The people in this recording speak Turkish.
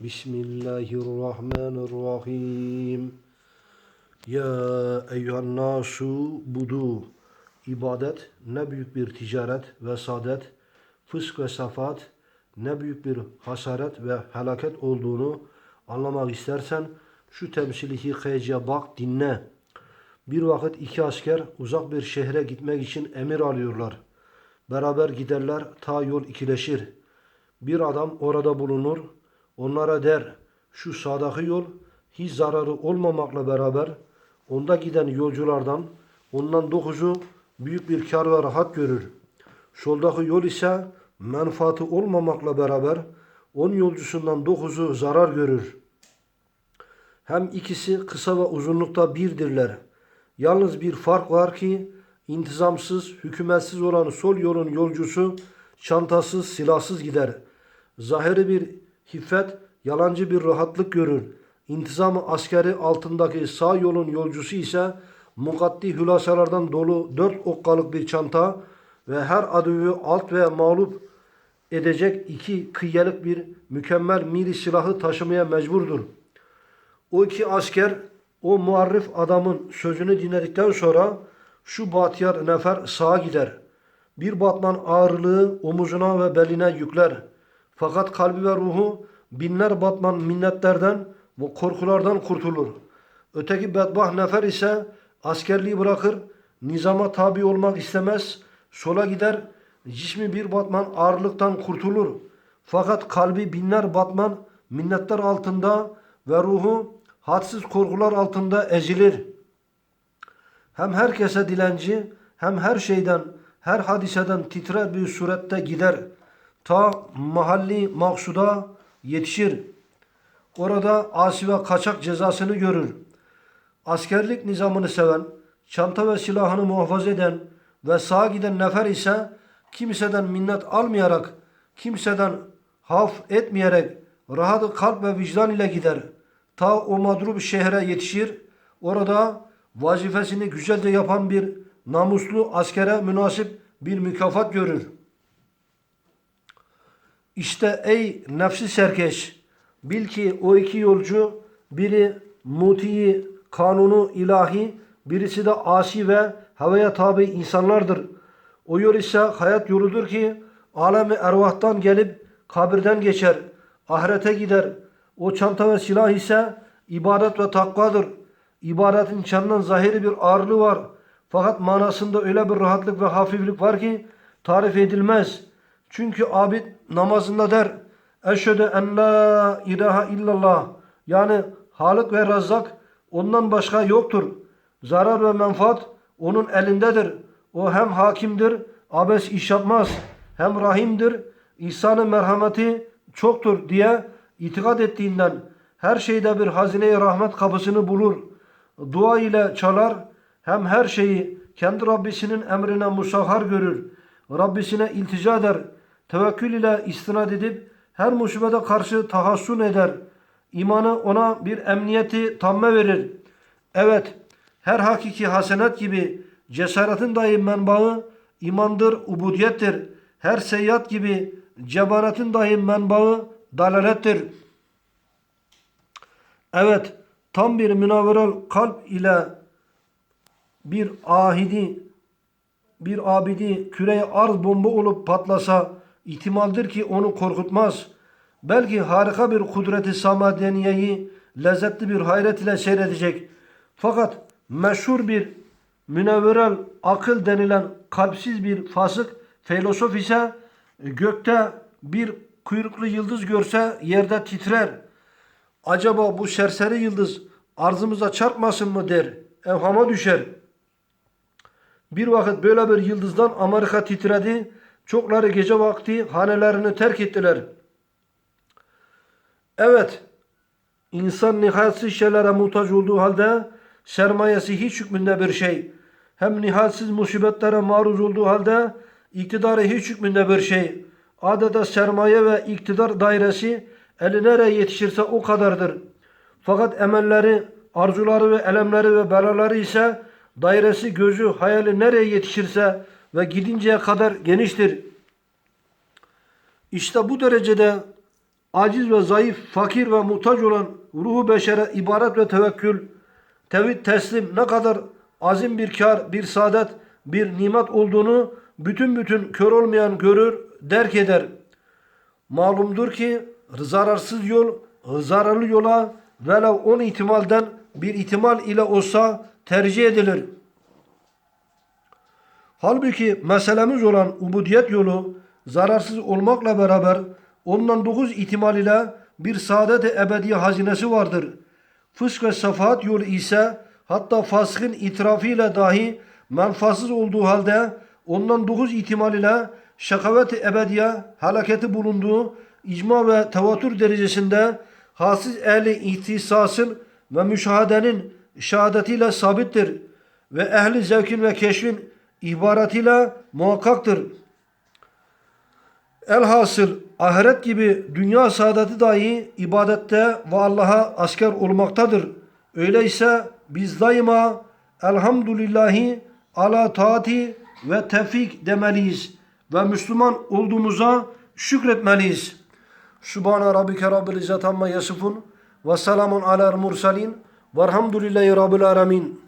Bismillahirrahmanirrahim. Ya eyyühen nasu budu. İbadet ne büyük bir ticaret ve saadet, fısk ve safat ne büyük bir hasaret ve helaket olduğunu anlamak istersen şu temsili hikayeciye bak dinle. Bir vakit iki asker uzak bir şehre gitmek için emir alıyorlar. Beraber giderler ta yol ikileşir. Bir adam orada bulunur. Onlara der şu sağdaki yol hiç zararı olmamakla beraber onda giden yolculardan ondan dokuzu büyük bir kar ve rahat görür. Soldaki yol ise menfaati olmamakla beraber on yolcusundan dokuzu zarar görür. Hem ikisi kısa ve uzunlukta birdirler. Yalnız bir fark var ki intizamsız, hükümetsiz olan sol yolun yolcusu çantasız, silahsız gider. Zahiri bir hiffet, yalancı bir rahatlık görür. İntizamı askeri altındaki sağ yolun yolcusu ise mukaddi hülasalardan dolu dört okkalık bir çanta ve her adıyı alt ve mağlup edecek iki kıyılık bir mükemmel mili silahı taşımaya mecburdur. O iki asker o muarrif adamın sözünü dinledikten sonra şu bahtiyar nefer sağa gider. Bir batman ağırlığı omuzuna ve beline yükler. Fakat kalbi ve ruhu binler batman minnetlerden ve korkulardan kurtulur. Öteki bedbah nefer ise askerliği bırakır, nizama tabi olmak istemez, sola gider, cismi bir batman ağırlıktan kurtulur. Fakat kalbi binler batman minnetler altında ve ruhu hadsiz korkular altında ezilir. Hem herkese dilenci hem her şeyden, her hadiseden titrer bir surette gider. Ta mahalli maksuda yetişir. Orada asi ve kaçak cezasını görür. Askerlik nizamını seven, çanta ve silahını muhafaza eden ve sağa giden nefer ise kimseden minnet almayarak, kimseden haf etmeyerek rahat kalp ve vicdan ile gider. Ta o madrub şehre yetişir. Orada vazifesini güzelce yapan bir namuslu askere münasip bir mükafat görür. İşte ey nefsi serkeş, bil ki o iki yolcu biri muti kanunu ilahi, birisi de asi ve havaya tabi insanlardır. O yol ise hayat yoludur ki alemi ervahtan gelip kabirden geçer, ahirete gider. O çanta ve silah ise ibadet ve takvadır. İbadetin içinden zahiri bir ağırlığı var. Fakat manasında öyle bir rahatlık ve hafiflik var ki tarif edilmez. Çünkü abid namazında der Eşhedü en la ilahe illallah yani Halık ve Razzak ondan başka yoktur. Zarar ve menfaat onun elindedir. O hem hakimdir, abes iş yapmaz. Hem rahimdir, ihsanı merhameti çoktur diye itikad ettiğinden her şeyde bir hazine rahmet kapısını bulur. Dua ile çalar, hem her şeyi kendi Rabbisinin emrine musahhar görür. Rabbisine iltica eder. Tevekkül ile istinad edip her musibete karşı tahassun eder. İmanı ona bir emniyeti tamme verir. Evet, her hakiki hasenet gibi cesaretin dahi menbaı imandır, ubudiyettir. Her seyyat gibi cebaretin dahi menbaı dalalettir. Evet, tam bir münavveral kalp ile bir ahidi, bir abidi küreye arz bomba olup patlasa ihtimaldir ki onu korkutmaz. Belki harika bir kudreti samadeniyeyi lezzetli bir hayret ile seyredecek. Fakat meşhur bir münevverel akıl denilen kalpsiz bir fasık filosof ise gökte bir kuyruklu yıldız görse yerde titrer. Acaba bu serseri yıldız arzımıza çarpmasın mı der. Evhama düşer. Bir vakit böyle bir yıldızdan Amerika titredi. Çokları gece vakti hanelerini terk ettiler. Evet, insan nihayetsiz şeylere muhtaç olduğu halde sermayesi hiç hükmünde bir şey. Hem nihayetsiz musibetlere maruz olduğu halde iktidarı hiç hükmünde bir şey. Adeta sermaye ve iktidar dairesi eli nereye yetişirse o kadardır. Fakat emelleri, arzuları ve elemleri ve belaları ise dairesi, gözü, hayali nereye yetişirse ve gidinceye kadar geniştir. İşte bu derecede aciz ve zayıf, fakir ve muhtaç olan ruhu beşere ibaret ve tevekkül, tevhid teslim ne kadar azim bir kar, bir saadet, bir nimet olduğunu bütün bütün kör olmayan görür, derk eder. Malumdur ki zararsız yol zararlı yola velev on ihtimalden bir ihtimal ile olsa tercih edilir. Halbuki meselemiz olan ubudiyet yolu zararsız olmakla beraber ondan dokuz ihtimal ile bir saadet ebediye hazinesi vardır. Fısk ve safahat yolu ise hatta fasıkın itirafıyla dahi menfaatsız olduğu halde ondan dokuz ihtimal ile şakavet-i ebediye helaketi bulunduğu icma ve tevatür derecesinde hassiz ehli ihtisasın ve müşahedenin şehadetiyle sabittir ve ehli zevkin ve keşfin ihbaratıyla muhakkaktır. Elhasıl ahiret gibi dünya saadeti dahi ibadette ve Allah'a asker olmaktadır. Öyleyse biz daima elhamdülillahi ala taati ve tevfik demeliyiz ve Müslüman olduğumuza şükretmeliyiz. Subhane rabbike rabbil izzet amma yasifun ve selamun alel mursalin velhamdülillahi rabbil alemin.